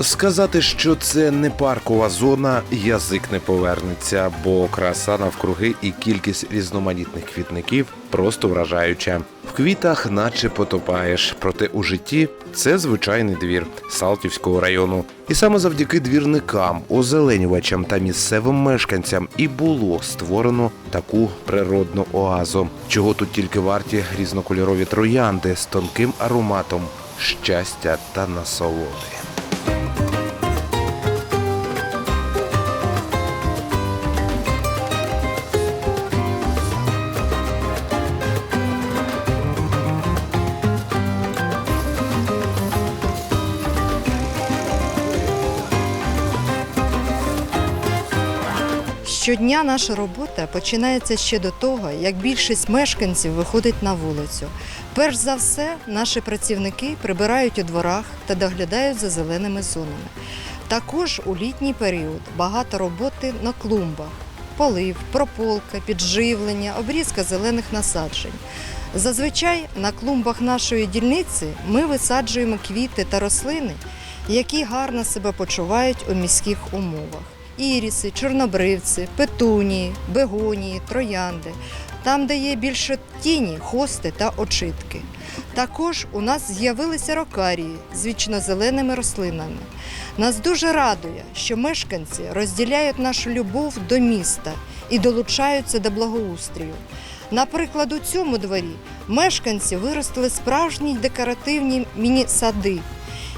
Сказати, що це не паркова зона, язик не повернеться, бо краса навкруги і кількість різноманітних квітників просто вражаюча. В квітах наче потопаєш, проте у житті це звичайний двір Салтівського району. І саме завдяки двірникам, озеленювачам та місцевим мешканцям і було створено таку природну оазу, чого тут тільки варті різнокольорові троянди з тонким ароматом щастя та насолоди. Щодня наша робота починається ще до того, як більшість мешканців виходить на вулицю. Перш за все, наші працівники прибирають у дворах та доглядають за зеленими зонами. Також у літній період багато роботи на клумбах, полив, прополка, підживлення, обрізка зелених насаджень. Зазвичай на клумбах нашої дільниці ми висаджуємо квіти та рослини, які гарно себе почувають у міських умовах іріси, чорнобривці, петунії, бегонії, троянди. Там, де є більше тіні, хости та очитки. Також у нас з'явилися рокарії з вічнозеленими рослинами. Нас дуже радує, що мешканці розділяють нашу любов до міста і долучаються до благоустрію. Наприклад, у цьому дворі мешканці виростили справжні декоративні міні-сади.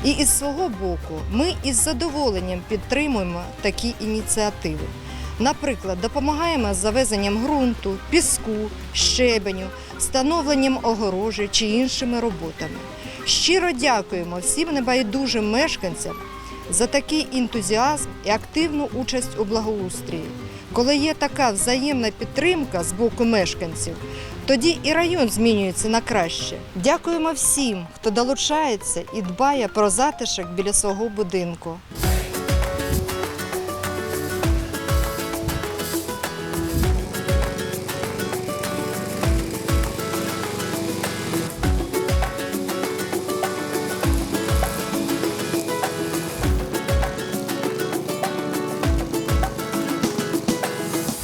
І із свого боку ми із задоволенням підтримуємо такі ініціативи. Наприклад, допомагаємо з завезенням ґрунту, піску, щебеню, встановленням огорожі чи іншими роботами. Щиро дякуємо всім небайдужим мешканцям за такий ентузіазм і активну участь у благоустрії. Коли є така взаємна підтримка з боку мешканців, тоді і район змінюється на краще. Дякуємо всім, хто долучається і дбає про затишок біля свого будинку.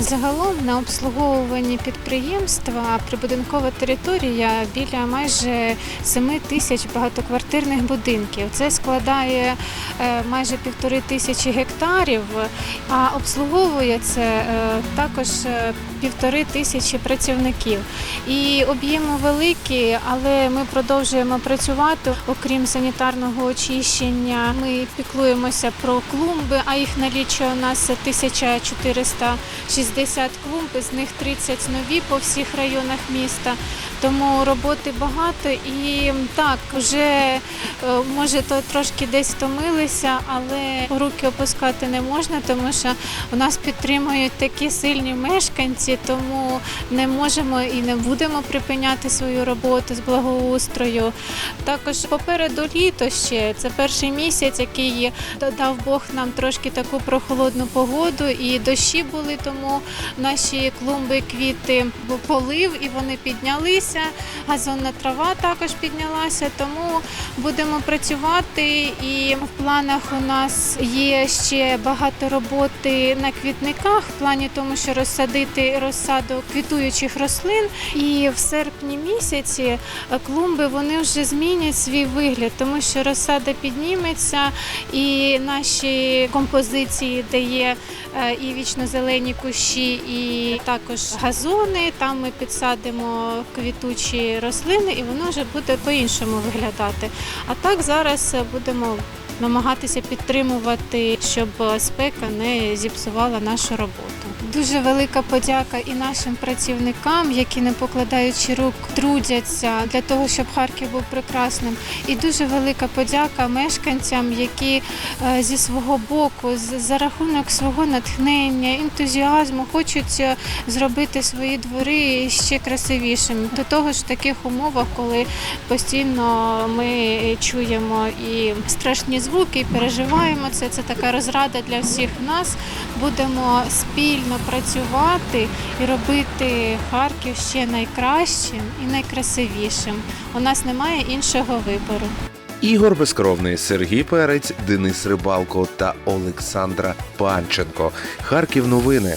Загалом на обслуговуванні підприємства прибудинкова територія біля майже 7 тисяч багатоквартирних будинків. Це складає е, майже півтори тисячі гектарів, а обслуговує це е, також е, півтори тисячі працівників. І об'єми великі, але ми продовжуємо працювати. Окрім санітарного очищення, ми піклуємося про клумби, а їх налічує у нас 1460 клумб, з них 30 нові по всіх районах міста. Тому роботи багато і так, вже е, може то трошки десь втомилися, але руки опускати не можна, тому що у нас підтримують такі сильні мешканці, тому не можемо і не будемо припиняти свою роботу з благоустрою. Також попереду літо ще це перший місяць, який дав Бог нам трошки таку прохолодну погоду, і дощі були, тому наші клумби, квіти полив і вони піднялися. Газонна трава також піднялася, тому будемо працювати. І в планах у нас є ще багато роботи на квітниках, в плані тому, що розсадити розсаду квітуючих рослин. І в серпні місяці е, клумби вони вже змінять свій вигляд, тому що розсада підніметься, і наші композиції, де є е, і вічно-зелені кущі, і також газони. Там ми підсадимо квітучі рослини, і воно вже буде по-іншому виглядати. А так зараз е, будемо намагатися підтримувати, щоб спека не зіпсувала нашу роботу. Дуже велика подяка і нашим працівникам, які не покладаючи рук, трудяться для того, щоб Харків був прекрасним. І дуже велика подяка мешканцям, які е, зі свого боку, за рахунок свого натхнення, ентузіазму хочуть е, зробити свої двори ще красивішими. До того ж, в таких умовах, коли постійно ми чуємо і страшні звуки, і переживаємо це. Це така розрада для всіх нас. Будемо спільно працювати і робити Харків ще найкращим і найкрасивішим. У нас немає іншого вибору. Ігор Безкровний, Сергій Перець, Денис Рибалко та Олександра Панченко. Харків новини.